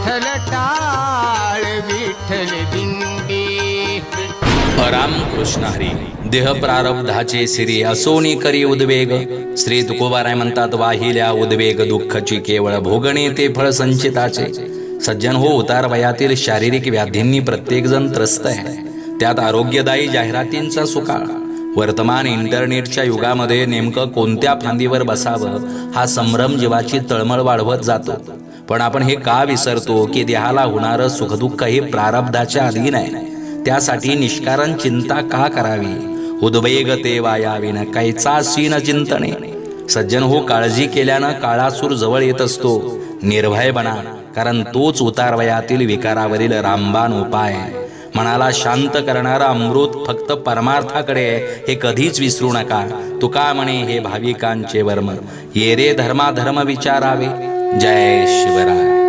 विठ्ठल टाळ विठ्ठल दिंडी राम कृष्ण हरी देह प्रारब्धाचे सिरी असोनी करी उद्वेग. श्री तुकोबाराय म्हणतात वाहिल्या उद्वेग दुःखची केवळ भोगणे ते फळ संचिताचे. सज्जन हो उतार वयातील शारीरिक व्याधींनी प्रत्येकजण त्रस्त आहे. त्यात आरोग्यदायी जाहिरातींचा सुकाळ. वर्तमान इंटरनेटच्या युगामध्ये नेमकं कोणत्या फांदीवर बसावं हा संभ्रम जीवाची तळमळ वाढवत जातो. पण आपण हे का विसरतो की देहाला होणारं सुखदुःख हे प्रारब्धाच्या अधीन आहे? त्यासाठी निष्कारण चिंता का करावी? उद्वेग ते वायाविन कैचा सीन चिंतने. सज्जन हो काळजी केल्यानं काळासूर जवळ येत असतो. निर्भय बना कारण तोच उतारवयातील विकारावरील रामबाण उपाय. मनाला शांत करणारा अमृत फक्त परमार्थाकडे आहे, हे कधीच विसरू नका. तुका म्हणे हे भाविकांचे वर्म. ये रे धर्मा विचारावे. जय शिवराय.